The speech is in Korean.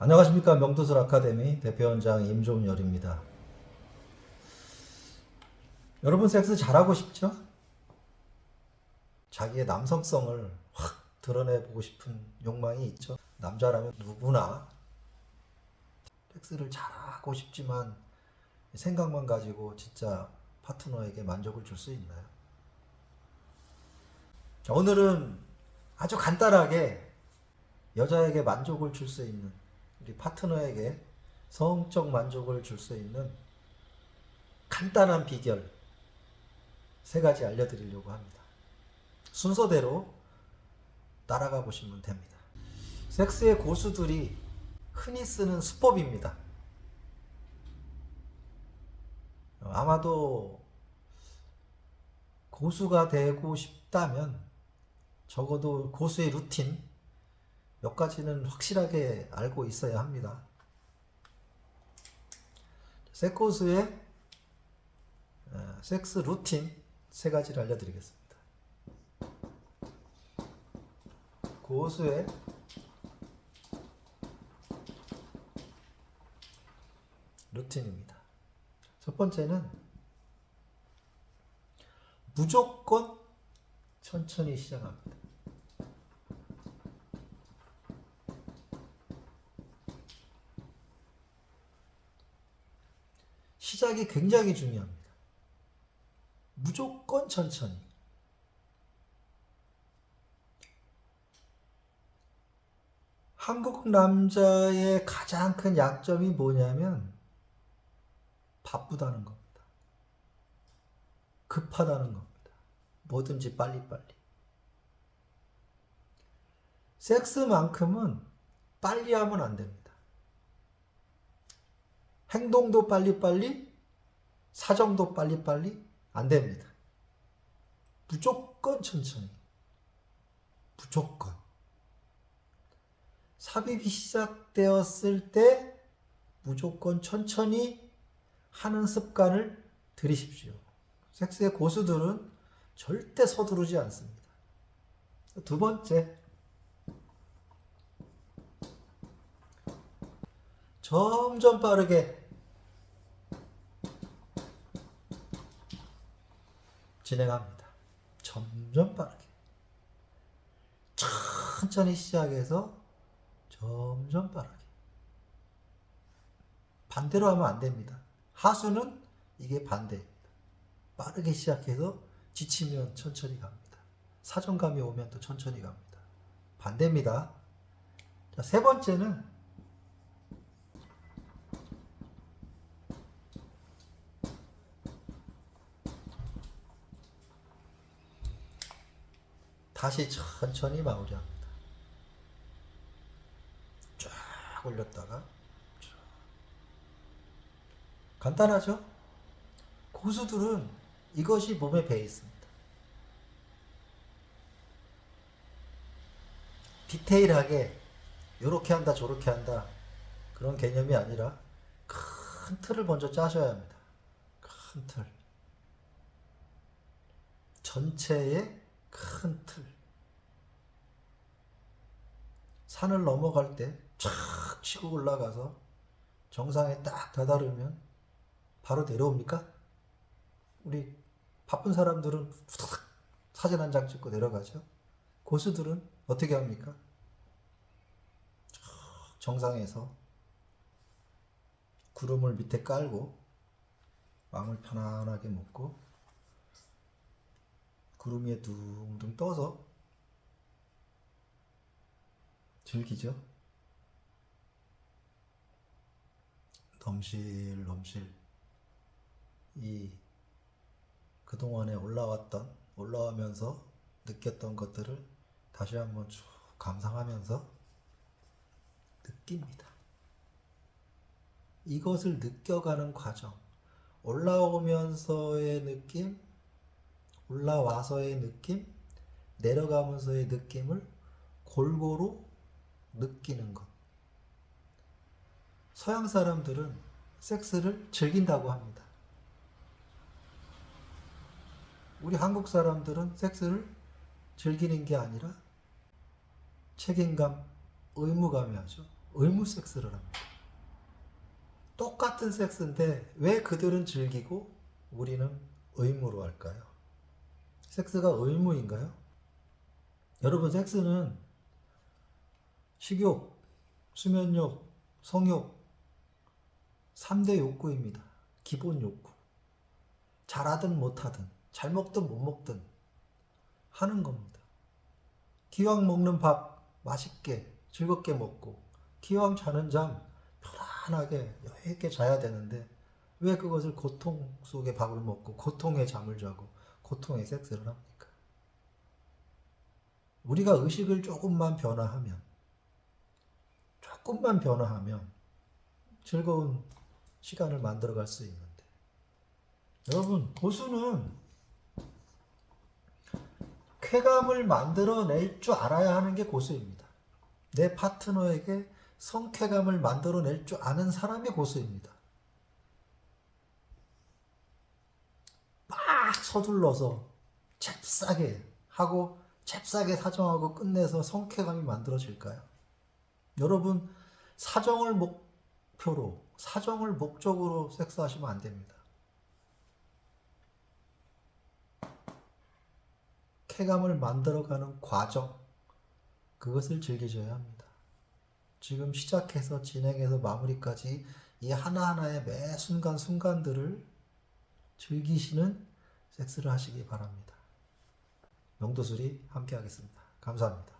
안녕하십니까 명도술 아카데미 대표원장 임종열입니다. 여러분 섹스 잘하고 싶죠? 자기의 남성성을 확 드러내보고 싶은 욕망이 있죠. 남자라면 누구나 섹스를 잘하고 싶지만 생각만 가지고 진짜 파트너에게 만족을 줄 수 있나요? 자, 오늘은 아주 간단하게 여자에게 만족을 줄 수 있는 우리 파트너에게 성적 만족을 줄 수 있는 간단한 비결 세 가지 알려드리려고 합니다. 순서대로 따라가 보시면 됩니다. 섹스의 고수들이 흔히 쓰는 수법입니다. 어, 아마도 고수가 되고 싶다면 적어도 고수의 루틴 몇 가지는 확실하게 알고 있어야 합니다. 섹고수의 어, 섹스 루틴 세 가지를 알려드리겠습니다. 고수의 루틴입니다. 첫 번째는 무조건 천천히 시작합니다. 시작이 굉장히 중요합니다. 무조건 천천히. 한국 남자의 가장 큰 약점이 뭐냐면 바쁘다는 겁니다. 급하다는 겁니다. 뭐든지 빨리빨리. 섹스만큼은 빨리 하면 안 됩니다. 행동도 빨리빨리, 사정도 빨리빨리 안 됩니다. 무조건 천천히. 무조건. 삽입이 시작되었을 때 무조건 천천히 하는 습관을 들이십시오. 섹스의 고수들은 절대 서두르지 않습니다. 두 번째, 점점 빠르게 진행합니다. 점점 빠르게. 천천히 시작해서 점점 빠르게. 반대로 하면 안 됩니다. 하수는 이게 반대입니다. 빠르게 시작해서 지치면 천천히 갑니다. 사정감이 오면 또 천천히 갑니다. 반대입니다. 자, 세 번째는 다시 천천히 마무리합니다. 쫙 올렸다가 쫙. 간단하죠? 고수들은 이것이 몸에 배 있습니다. 디테일하게 이렇게 한다 저렇게 한다 그런 개념이 아니라 큰 틀을 먼저 짜셔야 합니다. 큰 틀. 전체의 큰 틀. 산을 넘어갈 때 촥 치고 올라가서 정상에 딱 다다르면 바로 내려옵니까? 우리 바쁜 사람들은 후다닥 사진 한 장 찍고 내려가죠. 고수들은 어떻게 합니까? 쭉 정상에서 구름을 밑에 깔고 마음을 편안하게 먹고 구름 위에 둥둥 떠서 즐기죠. 넘실 넘실 이 그동안에 올라왔던 올라오면서 느꼈던 것들을 다시 한번 쭉 감상하면서 느낍니다. 이것을 느껴가는 과정, 올라오면서의 느낌, 올라와서의 느낌, 내려가면서의 느낌을 골고루 느끼는 것. 서양 사람들은 섹스를 즐긴다고 합니다. 우리 한국 사람들은 섹스를 즐기는 게 아니라 책임감, 의무감이 하죠. 의무 섹스를 합니다. 똑같은 섹스인데 왜 그들은 즐기고 우리는 의무로 할까요? 섹스가 의무인가요? 여러분 섹스는 식욕, 수면욕, 성욕 3대 욕구입니다. 기본 욕구. 잘하든 못하든 잘 먹든 못 먹든 하는 겁니다. 기왕 먹는 밥 맛있게 즐겁게 먹고 기왕 자는 잠 편안하게 여유 있게 자야 되는데 왜 그것을 고통 속의 밥을 먹고 고통의 잠을 자고 고통의 섹스를 합니까? 우리가 의식을 조금만 변화하면 조금만 변화하면 즐거운 시간을 만들어 갈 수 있는데 여러분 고수는 쾌감을 만들어낼 줄 알아야 하는 게 고수입니다. 내 파트너에게 성쾌감을 만들어낼 줄 아는 사람이 고수입니다. 막 서둘러서 잽싸게 하고 잽싸게 사정하고 끝내서 성쾌감이 만들어질까요? 여러분 사정을 목표로 사정을 목적으로 섹스하시면 안 됩니다. 쾌감을 만들어가는 과정 그것을 즐기셔야 합니다. 지금 시작해서 진행해서 마무리까지 이 하나하나의 매 순간 순간들을 즐기시는 섹스를 하시기 바랍니다. 명도술이 함께 하겠습니다. 감사합니다.